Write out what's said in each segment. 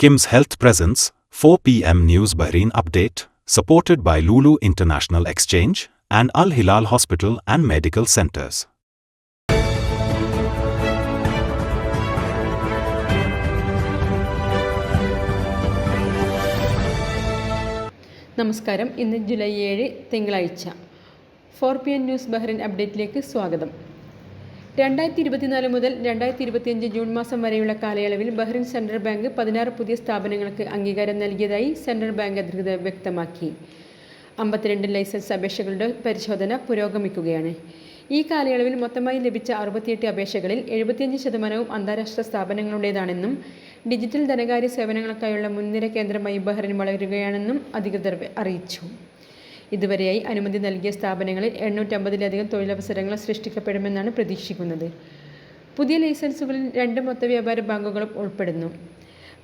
Kim's Health Presence, 4 p.m. News Bahrain Update, supported by Lulu International Exchange and Al Hilal Hospital and Medical Centers. നമസ്കാരം ഇന്ന് July ഏഴ് തിങ്കളാഴ്ച four P N news Bahrain അപ്ഡേറ്റിലേക്ക് സ്വാഗതം രണ്ടായിരത്തി ഇരുപത്തിനാല് മുതൽ രണ്ടായിരത്തി ഇരുപത്തിയഞ്ച് ജൂൺ മാസം വരെയുള്ള കാലയളവിൽ ബഹ്റിൻ സെൻട്രൽ ബാങ്ക് പതിനാറ് പുതിയ സ്ഥാപനങ്ങൾക്ക് അംഗീകാരം നൽകിയതായി സെൻട്രൽ ബാങ്ക് അധികൃതർ വ്യക്തമാക്കി. അമ്പത്തിരണ്ട് ലൈസൻസ് അപേക്ഷകളുടെ പരിശോധന പുരോഗമിക്കുകയാണ്. ഈ കാലയളവിൽ മൊത്തമായി ലഭിച്ച അറുപത്തിയെട്ട് അപേക്ഷകളിൽ എഴുപത്തിയഞ്ച് ശതമാനവും അന്താരാഷ്ട്ര സ്ഥാപനങ്ങളുടേതാണെന്നും ഡിജിറ്റൽ ധനകാര്യ സേവനങ്ങൾക്കായുള്ള മുൻനിര കേന്ദ്രമായി ബഹ്റിൻ വളരുകയാണെന്നും അധികൃതർ അറിയിച്ചു. ഇതുവരെയായി അനുമതി നൽകിയ സ്ഥാപനങ്ങളിൽ എണ്ണൂറ്റമ്പതിലധികം തൊഴിലവസരങ്ങൾ സൃഷ്ടിക്കപ്പെടുമെന്നാണ് പ്രതീക്ഷിക്കുന്നത്. പുതിയ ലൈസൻസുകളിൽ രണ്ട് മൊത്ത വ്യാപാര ബാങ്കുകളും ഉൾപ്പെടുന്നു.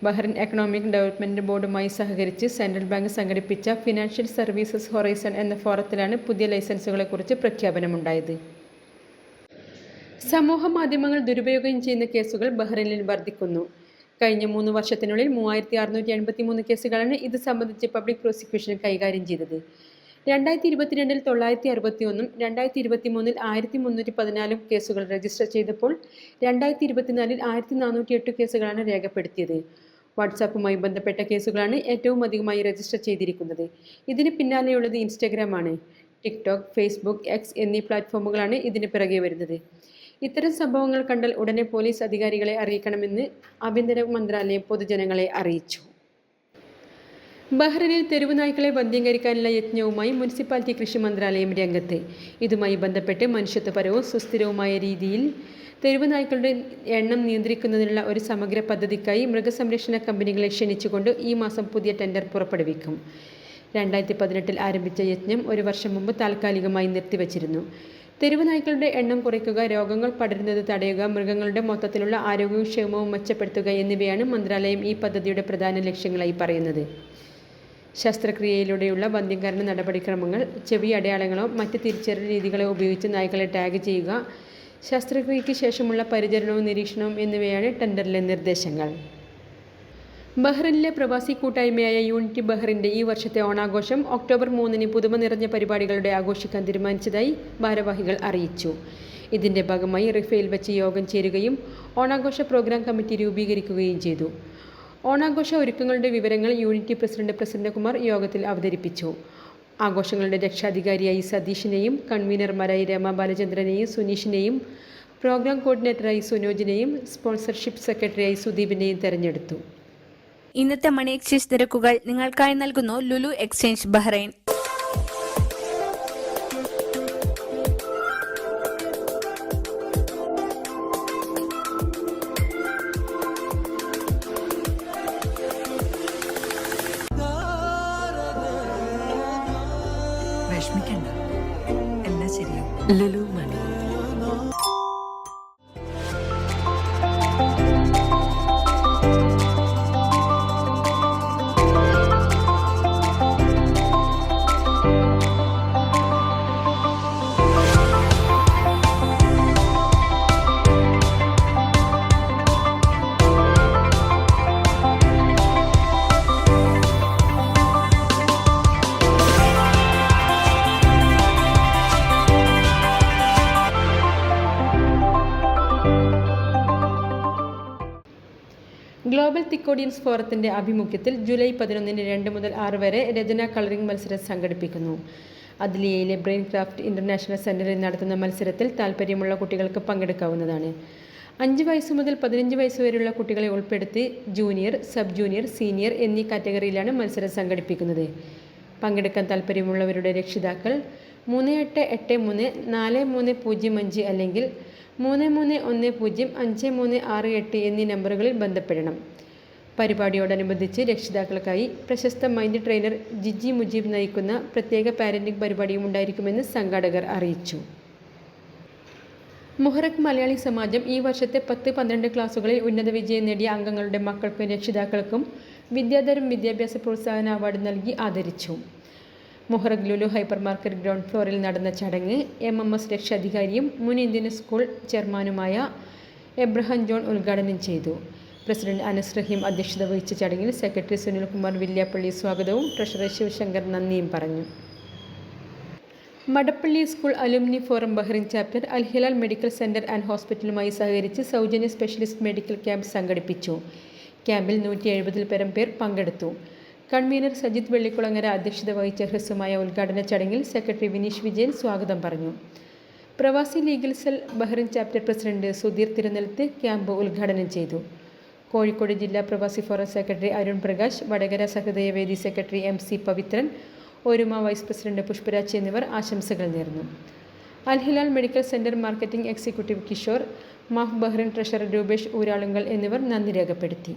ബഹ്റിൻ എക്കണോമിക് ഡെവലപ്മെന്റ് ബോർഡുമായി സഹകരിച്ച് സെൻട്രൽ ബാങ്ക് സംഘടിപ്പിച്ച ഫിനാൻഷ്യൽ സർവീസസ് ഹൊറൈസൺ എന്ന ഫോറത്തിലാണ് പുതിയ ലൈസൻസുകളെക്കുറിച്ച് പ്രഖ്യാപനമുണ്ടായത്. സമൂഹ മാധ്യമങ്ങൾ ദുരുപയോഗം ചെയ്യുന്ന കേസുകൾ ബഹ്റിനിൽ വർദ്ധിക്കുന്നു. കഴിഞ്ഞ മൂന്ന് വർഷത്തിനുള്ളിൽ മൂവായിരത്തി അറുന്നൂറ്റി എൺപത്തി മൂന്ന് കേസുകളാണ് ഇത് സംബന്ധിച്ച് പബ്ലിക് പ്രോസിക്യൂഷൻ കൈകാര്യം ചെയ്തത്. രണ്ടായിരത്തി ഇരുപത്തിരണ്ടിൽ തൊള്ളായിരത്തി അറുപത്തി ഒന്നും രണ്ടായിരത്തി ഇരുപത്തി മൂന്നിൽ ആയിരത്തി മുന്നൂറ്റി പതിനാലും കേസുകൾ രജിസ്റ്റർ ചെയ്തപ്പോൾ രണ്ടായിരത്തി ഇരുപത്തിനാലിൽ ആയിരത്തി നാനൂറ്റി എട്ട് കേസുകളാണ് രേഖപ്പെടുത്തിയത്. വാട്സാപ്പുമായി ബന്ധപ്പെട്ട കേസുകളാണ് ഏറ്റവും അധികമായി രജിസ്റ്റർ ചെയ്തിരിക്കുന്നത്. ഇതിന് പിന്നാലെയുള്ളത് ഇൻസ്റ്റഗ്രാമാണ് ടിക്ടോക്ക് ഫേസ്ബുക്ക് എക്സ് എന്നീ പ്ലാറ്റ്ഫോമുകളാണ് ഇതിന് പിറകെ വരുന്നത്. ഇത്തരം സംഭവങ്ങൾ കണ്ടാൽ ഉടനെ പോലീസ് അധികാരികളെ അറിയിക്കണമെന്ന് ആഭ്യന്തര മന്ത്രാലയം പൊതുജനങ്ങളെ അറിയിച്ചു. ബഹ്റിനിൽ തെരുവ് നായ്ക്കളെ യജ്ഞവുമായി മുനിസിപ്പാലിറ്റി കൃഷി മന്ത്രാലയം രംഗത്ത്. ഇതുമായി ബന്ധപ്പെട്ട് മനുഷ്യത്വപരവും സുസ്ഥിരവുമായ രീതിയിൽ തെരുവ് നായ്ക്കളുടെ എണ്ണം നിയന്ത്രിക്കുന്നതിനുള്ള ഒരു സമഗ്ര പദ്ധതിക്കായി മൃഗസംരക്ഷണ കമ്പനികളെ ക്ഷണിച്ചുകൊണ്ട് ഈ മാസം പുതിയ ടെൻഡർ പുറപ്പെടുവിക്കും. രണ്ടായിരത്തി പതിനെട്ടിൽ ആരംഭിച്ച യജ്ഞം ഒരു വർഷം മുമ്പ് താൽക്കാലികമായി നിർത്തിവച്ചിരുന്നു. തെരുവ് നായ്ക്കളുടെ എണ്ണം കുറയ്ക്കുക രോഗങ്ങൾ പടരുന്നത് തടയുക മൃഗങ്ങളുടെ മൊത്തത്തിലുള്ള ആരോഗ്യക്ഷേമവും മെച്ചപ്പെടുത്തുക എന്നിവയാണ് മന്ത്രാലയം ഈ പദ്ധതിയുടെ പ്രധാന ലക്ഷ്യങ്ങളായി പറയുന്നത്. ശസ്ത്രക്രിയയിലൂടെയുള്ള വന്ധ്യംകരണ നടപടിക്രമങ്ങൾ ചെവി അടയാളങ്ങളോ മറ്റ് തിരിച്ചറിയൽ രീതികളോ ഉപയോഗിച്ച് നായ്ക്കളെ ടാഗ് ചെയ്യുക ശസ്ത്രക്രിയയ്ക്ക് ശേഷമുള്ള പരിചരണവും നിരീക്ഷണവും എന്നിവയാണ് ടെൻഡറിലെ നിർദ്ദേശങ്ങൾ. ബഹ്റിനിലെ പ്രവാസി കൂട്ടായ്മയായ യൂണിറ്റി ബഹ്റിന്റെ ഈ വർഷത്തെ ഓണാഘോഷം ഒക്ടോബർ മൂന്നിന് പുതുമ നിറഞ്ഞ പരിപാടികളുടെ ആഘോഷിക്കാൻ തീരുമാനിച്ചതായി ഭാരവാഹികൾ അറിയിച്ചു. ഇതിന്റെ ഭാഗമായി റിഫയിൽ വെച്ച് യോഗം ചേരുകയും ഓണാഘോഷ പ്രോഗ്രാം കമ്മിറ്റി രൂപീകരിക്കുകയും ചെയ്തു. ഓണാഘോഷ ഒരുക്കങ്ങളുടെ വിവരങ്ങൾ യൂണിറ്റി പ്രസിഡന്റ് പ്രസന്നകുമാർ യോഗത്തിൽ അവതരിപ്പിച്ചു. ആഘോഷങ്ങളുടെ രക്ഷാധികാരിയായി സതീഷിനെയും കൺവീനർമാരായി രമ ബാലചന്ദ്രനെയും സുനീഷിനെയും പ്രോഗ്രാം കോർഡിനേറ്ററായി സുനോജിനെയും സ്പോൺസർഷിപ്പ് സെക്രട്ടറിയായി സുദീപിനെയും തെരഞ്ഞെടുത്തു. ഇന്നത്തെ മണി എക്സ്ചേഞ്ച് നിരക്കുകൾ നിങ്ങൾക്കായി നൽകുന്നു Lulu exchange Bahrain. Lulu. Global Thikkodians ഫോറത്തിന്റെ ആഭിമുഖ്യത്തിൽ ജൂലൈ പതിനൊന്നിന് രണ്ട് മുതൽ ആറ് വരെ രചന കളറിംഗ് മത്സരം സംഘടിപ്പിക്കുന്നു. അദ്ലിയയിലെ ബ്രെയിൻ ക്രാഫ്റ്റ് ഇന്റർനാഷണൽ സെന്ററിൽ നടത്തുന്ന മത്സരത്തിൽ താൽപ്പര്യമുള്ള കുട്ടികൾക്ക് പങ്കെടുക്കാവുന്നതാണ്. അഞ്ച് വയസ്സ് മുതൽ പതിനഞ്ച് വയസ്സ് വരെയുള്ള കുട്ടികളെ ഉൾപ്പെടുത്തി ജൂനിയർ സബ് ജൂനിയർ സീനിയർ എന്നീ കാറ്റഗറിയിലാണ് മത്സരം സംഘടിപ്പിക്കുന്നത്. പങ്കെടുക്കാൻ താൽപ്പര്യമുള്ളവരുടെ രക്ഷിതാക്കൾ മൂന്ന് എട്ട് എട്ട് മൂന്ന് നാല് മൂന്ന് പൂജ്യം അഞ്ച് അല്ലെങ്കിൽ മൂന്ന് മൂന്ന് ഒന്ന് പൂജ്യം അഞ്ച് മൂന്ന് ആറ് എട്ട് എന്നീ നമ്പറുകളിൽ ബന്ധപ്പെടണം. പരിപാടിയോടനുബന്ധിച്ച് രക്ഷിതാക്കൾക്കായി പ്രശസ്ത മൈൻഡ് ട്രെയിനർ ജിജി മുജീബ് നയിക്കുന്ന പ്രത്യേക പാരന്റിംഗ് പരിപാടിയും ഉണ്ടായിരിക്കുമെന്ന് സംഘാടകർ അറിയിച്ചു. മുഹറക് മലയാളി സമാജം ഈ വർഷത്തെ പത്ത് പന്ത്രണ്ട് ക്ലാസ്സുകളിൽ ഉന്നത വിജയം നേടിയ അംഗങ്ങളുടെ മക്കൾക്കും രക്ഷിതാക്കൾക്കും വിദ്യാധരം വിദ്യാഭ്യാസ പ്രോത്സാഹന അവാർഡ് നൽകി ആദരിച്ചു. Muharraq Lulu hyper market ground ഫ്ലോറിൽ നടന്ന ചടങ്ങ് എം എം എസ് രക്ഷാധികാരിയും മുൻ ഇന്ത്യൻ സ്കൂൾ ചെയർമാനുമായ എബ്രഹാം ജോൺ ഉദ്ഘാടനം ചെയ്തു. പ്രസിഡന്റ് അനസ് റഹീം അധ്യക്ഷത വഹിച്ച ചടങ്ങിൽ സെക്രട്ടറി സുനിൽകുമാർ വില്യാപ്പള്ളി സ്വാഗതവും ട്രഷറർ ശിവശങ്കർ നന്ദിയും പറഞ്ഞു. Madappally school alumni forum Bahrain chapter Al Hilal medical centre and ഹോസ്പിറ്റലുമായി സഹകരിച്ച് സൗജന്യ സ്പെഷ്യലിസ്റ്റ് മെഡിക്കൽ ക്യാമ്പ് സംഘടിപ്പിച്ചു. ക്യാമ്പിൽ നൂറ്റി എഴുപതിൽ പരം പേർ പങ്കെടുത്തു. കൺവീനർ സജിത് വെള്ളിക്കുളങ്ങര അധ്യക്ഷത വഹിച്ച ഹ്രസ്വമായ ഉദ്ഘാടന ചടങ്ങിൽ സെക്രട്ടറി വിനീഷ് വിജയൻ സ്വാഗതം പറഞ്ഞു. പ്രവാസി legal cell Bahrain chapter president Sudheer Thirunelath camp ഉദ്ഘാടനം ചെയ്തു. കോഴിക്കോട് ജില്ലാ പ്രവാസി forum secretary Arun Prakash Vadakara Sahrudayavedi secretary M C Pavithran Oruma vice president Pushparaj എന്നിവർ ആശംസകൾ നേർന്നു. Al Hilal medical centre marketing executive Kishore മഹ് Bahrain treasurer Rupesh Uralungal എന്നിവർ നന്ദി രേഖപ്പെടുത്തി.